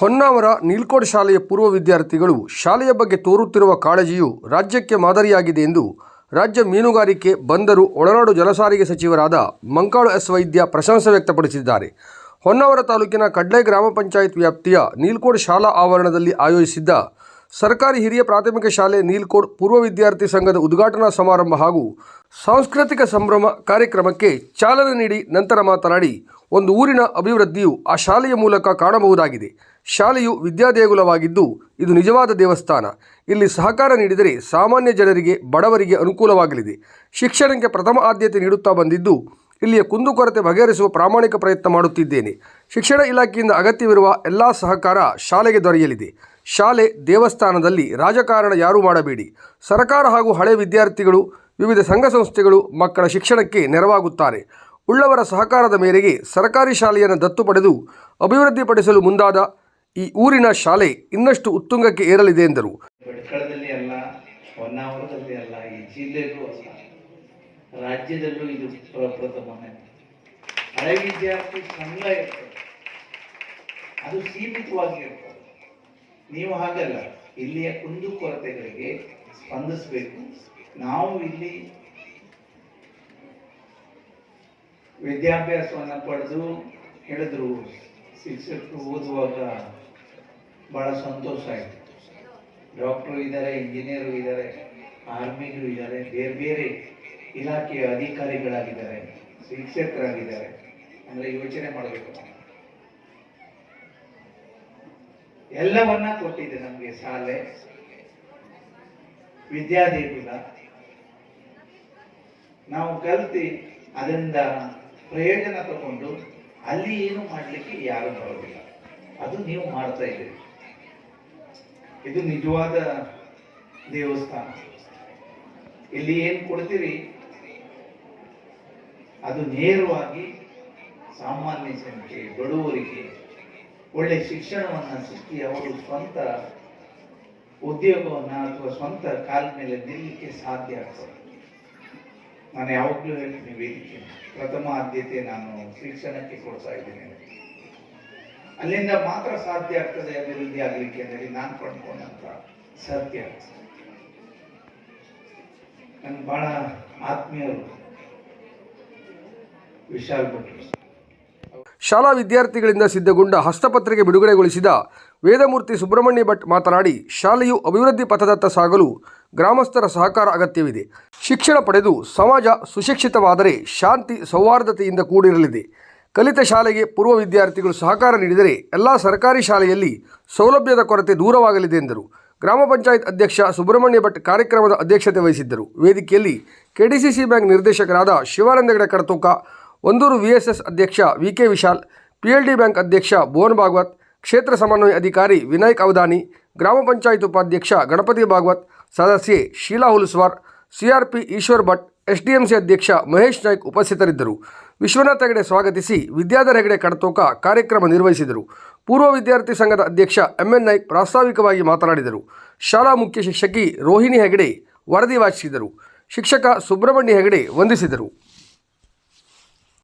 ಹೊನ್ನಾವರ ನೀಲ್ಕೋಡ್ ಶಾಲೆಯ ಪೂರ್ವ ವಿದ್ಯಾರ್ಥಿಗಳು ಶಾಲೆಯ ಬಗ್ಗೆ ತೋರುತ್ತಿರುವ ಕಾಳಜಿಯು ರಾಜ್ಯಕ್ಕೆ ಮಾದರಿಯಾಗಿದೆ ಎಂದು ರಾಜ್ಯ ಮೀನುಗಾರಿಕೆ, ಬಂದರು, ಒಳನಾಡು ಜಲಸಾರಿಗೆ ಸಚಿವರಾದ ಮಂಕಾಳು ಎಸ್ ವೈದ್ಯ ಪ್ರಶಂಸೆ ವ್ಯಕ್ತಪಡಿಸಿದ್ದಾರೆ. ಹೊನ್ನಾವರ ತಾಲೂಕಿನ ಕಡ್ಲೆ ಗ್ರಾಮ ಪಂಚಾಯತ್ ವ್ಯಾಪ್ತಿಯ ನೀಲ್ಕೋಡ್ ಶಾಲಾ ಆವರಣದಲ್ಲಿ ಆಯೋಜಿಸಿದ್ದ ಸರ್ಕಾರಿ ಹಿರಿಯ ಪ್ರಾಥಮಿಕ ಶಾಲೆ ನೀಲ್ಕೋಡ್ ಪೂರ್ವ ವಿದ್ಯಾರ್ಥಿ ಸಂಘದ ಉದ್ಘಾಟನಾ ಸಮಾರಂಭ ಹಾಗೂ ಸಾಂಸ್ಕೃತಿಕ ಸಂಭ್ರಮ ಕಾರ್ಯಕ್ರಮಕ್ಕೆ ಚಾಲನೆ ನೀಡಿ ನಂತರ ಮಾತನಾಡಿ, ಒಂದು ಊರಿನ ಅಭಿವೃದ್ಧಿಯು ಆ ಶಾಲೆಯ ಮೂಲಕ ಕಾಣಬಹುದಾಗಿದೆ. ಶಾಲೆಯು ವಿದ್ಯಾದೇಗುಲವಾಗಿದ್ದು, ಇದು ನಿಜವಾದ ದೇವಸ್ಥಾನ. ಇಲ್ಲಿ ಸಹಕಾರ ನೀಡಿದರೆ ಸಾಮಾನ್ಯ ಜನರಿಗೆ ಬಡವರಿಗೆ ಅನುಕೂಲವಾಗಲಿದೆ. ಶಿಕ್ಷಣಕ್ಕೆ ಪ್ರಥಮ ಆದ್ಯತೆ ನೀಡುತ್ತಾ ಬಂದಿದ್ದು, ಇಲ್ಲಿಯ ಕುಂದುಕೊರತೆ ಬಗೆಹರಿಸುವ ಪ್ರಾಮಾಣಿಕ ಪ್ರಯತ್ನ ಮಾಡುತ್ತಿದ್ದೇನೆ. ಶಿಕ್ಷಣ ಇಲಾಖೆಯಿಂದ ಅಗತ್ಯವಿರುವ ಎಲ್ಲ ಸಹಕಾರ ಶಾಲೆಗೆ ದೊರೆಯಲಿದೆ. ಶಾಲೆ ದೇವಸ್ಥಾನದಲ್ಲಿ ರಾಜಕಾರಣ ಯಾರೂ ಮಾಡಬೇಡಿ. ಸರಕಾರ ಹಾಗೂ ಹಳೆ ವಿದ್ಯಾರ್ಥಿಗಳು, ವಿವಿಧ ಸಂಘ ಸಂಸ್ಥೆಗಳು ಮಕ್ಕಳ ಶಿಕ್ಷಣಕ್ಕೆ ನೆರವಾಗುತ್ತಾರೆ. ಉಳ್ಳವರ ಸಹಕಾರದ ಮೇರೆಗೆ ಸರ್ಕಾರಿ ಶಾಲೆಯನ್ನು ದತ್ತು ಪಡೆದು ಅಭಿವೃದ್ಧಿಪಡಿಸಲು ಮುಂದಾದ ಈ ಊರಿನ ಶಾಲೆ ಇನ್ನಷ್ಟು ಉತ್ತುಂಗಕ್ಕೆ ಏರಲಿದೆ ಎಂದರು. ಹಳೆ ವಿದ್ಯಾರ್ಥಿ ಸಂಘ ಅದು ಸೀಮಿತವಾಗಿ ಇರ್ತದೆ. ನೀವು ಹಾಗಲ್ಲ ಇಲ್ಲಿಯ ಕುಂದುಕೊರತೆಗಳಿಗೆ ಸ್ಪಂದಿಸಬೇಕು. ನಾವು ಇಲ್ಲಿ ವಿದ್ಯಾಭ್ಯಾಸವನ್ನು ಪಡೆದು ಹೇಳಿದ್ರು, ಶಿಕ್ಷಕರು ಓದುವಾಗ ಬಹಳ ಸಂತೋಷ ಆಯಿತು. ಡಾಕ್ಟ್ರು ಇದ್ದಾರೆ, ಇಂಜಿನಿಯರು ಇದ್ದಾರೆ ಆರ್ಮಿಗಳು ಇದ್ದಾರೆ, ಬೇರೆ ಬೇರೆ ಇಲಾಖೆಯ ಅಧಿಕಾರಿಗಳಾಗಿದ್ದಾರೆ, ಶಿಕ್ಷಕರಾಗಿದ್ದಾರೆ. ಅಂದರೆ ಯೋಚನೆ ಮಾಡಬೇಕು ನಾವು. ಎಲ್ಲವನ್ನ ಕೊಟ್ಟಿದೆ ನಮಗೆ ಶಾಲೆ. ವಿದ್ಯಾದೇಗುಲ ನಾವು ಕಲ್ತಿ ಅದರಿಂದ ಪ್ರಯೋಜನ ತಗೊಂಡು ಅಲ್ಲಿ ಏನು ಮಾಡಲಿಕ್ಕೆ ಯಾರು ಬರೋದಿಲ್ಲ. ಅದು ನೀವು ಮಾಡ್ತಾ ಇದ್ದೀರಿ. ಇದು ನಿಜವಾದ ದೇವಸ್ಥಾನ. ಇಲ್ಲಿ ಏನು ಕೊಡ್ತೀರಿ? ಅದು ನೇರವಾಗಿ ಸಾಮಾನ್ಯ ಜನಕ್ಕೆ ಬಡವರಿಗೆ ಒಳ್ಳೆ ಶಿಕ್ಷಣವನ್ನು ಸಿಕ್ಕಿ ಅವರು ಸ್ವಂತ ಉದ್ಯೋಗವನ್ನು ಅಥವಾ ಸ್ವಂತ ಕಾಲ ಮೇಲೆ ನಿಲ್ಲಲಿಕ್ಕೆ ಸಾಧ್ಯ ಆಗ್ತದೆ. ನಾನು ಯಾವಾಗಲೂ ಹೇಳ್ತೀನಿ ವೇದಿಕೆ, ಪ್ರಥಮ ಆದ್ಯತೆ ನಾನು ಶಿಕ್ಷಣಕ್ಕೆ ಕೊಡ್ತಾ ಇದ್ದೀನಿ ಅಲ್ಲಿಂದ ಮಾತ್ರ ಸಾಧ್ಯ ಆಗ್ತದೆ ಅಭಿವೃದ್ಧಿ ಆಗಲಿಕ್ಕೆ ಅಂದರೆ ನಾನು ಕಂಡುಕೊಂಡಂತ ಸತ್ಯ. ನನ್ಗೆ ಬಹಳ ಆತ್ಮೀಯರು ವಿಶಾಲ್ ಭಟ್ರು. ಶಾಲಾ ವಿದ್ಯಾರ್ಥಿಗಳಿಂದ ಸಿದ್ಧಗೊಂಡ ಹಸ್ತಪತ್ರಿಕೆ ಬಿಡುಗಡೆಗೊಳಿಸಿದ ವೇದಮೂರ್ತಿ ಸುಬ್ರಹ್ಮಣ್ಯ ಭಟ್ ಮಾತನಾಡಿ, ಶಾಲೆಯು ಅಭಿವೃದ್ಧಿ ಪಥದತ್ತ ಸಾಗಲು ಗ್ರಾಮಸ್ಥರ ಸಹಕಾರ ಅಗತ್ಯವಿದೆ. ಶಿಕ್ಷಣ ಪಡೆದು ಸಮಾಜ ಸುಶಿಕ್ಷಿತವಾದರೆ ಶಾಂತಿ, ಸೌಹಾರ್ದತೆಯಿಂದ ಕೂಡಿರಲಿದೆ. ಕಲಿತ ಶಾಲೆಗೆ ಪೂರ್ವ ವಿದ್ಯಾರ್ಥಿಗಳು ಸಹಕಾರ ನೀಡಿದರೆ ಎಲ್ಲ ಸರ್ಕಾರಿ ಶಾಲೆಯಲ್ಲಿ ಸೌಲಭ್ಯದ ಕೊರತೆ ದೂರವಾಗಲಿದೆ ಎಂದರು. ಗ್ರಾಮ ಪಂಚಾಯತ್ ಅಧ್ಯಕ್ಷ ಸುಬ್ರಹ್ಮಣ್ಯ ಭಟ್ ಕಾರ್ಯಕ್ರಮದ ಅಧ್ಯಕ್ಷತೆ ವಹಿಸಿದ್ದರು. ವೇದಿಕೆಯಲ್ಲಿ ಕೆಡಿಸಿಸಿ ಬ್ಯಾಂಕ್ ನಿರ್ದೇಶಕರಾದ ಶಿವಾನಂದ ಹೆಗಡೆ ಕಡತೋಕ ಒಂದೂರು ವಿಎಸ್ಎಸ್ ಅಧ್ಯಕ್ಷ V K Vishal PLD bank ಅಧ್ಯಕ್ಷ ಭುವನ್ ಭಾಗವತ್, ಕ್ಷೇತ್ರ ಸಮನ್ವಯ ಅಧಿಕಾರಿ ವಿನಾಯಕ್ ಅವಧಾನಿ, ಗ್ರಾಮ ಪಂಚಾಯತ್ ಉಪಾಧ್ಯಕ್ಷ ಗಣಪತಿ ಭಾಗವತ್, ಸದಸ್ಯೆ ಶೀಲಾ ಹುಲಸ್ವಾರ್ ಸಿಆರ್ಪಿ ಈಶ್ವರ್ ಭಟ್ ಎಸ್ಡಿಎಂಸಿ ಅಧ್ಯಕ್ಷ ಮಹೇಶ್ ನಾಯ್ಕ್ ಉಪಸ್ಥಿತರಿದ್ದರು. ವಿಶ್ವನಾಥ್ ಹೆಗಡೆ ಸ್ವಾಗತಿಸಿ ವಿದ್ಯಾಧರ ಹೆಗಡೆ ಕಡತೋಕ ಕಾರ್ಯಕ್ರಮ ನಿರ್ವಹಿಸಿದರು. ಪೂರ್ವ ವಿದ್ಯಾರ್ಥಿ ಸಂಘದ ಅಧ್ಯಕ್ಷ ಎಂಎನ್ ನಾಯ್ಕ್ ಪ್ರಾಸ್ತಾವಿಕವಾಗಿ ಮಾತನಾಡಿದರು. ಶಾಲಾ ಮುಖ್ಯ ಶಿಕ್ಷಕಿ ರೋಹಿಣಿ ಹೆಗಡೆ ವರದಿ ವಾಚಿಸಿದರು. ಶಿಕ್ಷಕ ಸುಬ್ರಹ್ಮಣ್ಯ ಹೆಗಡೆ ವಂದಿಸಿದರು.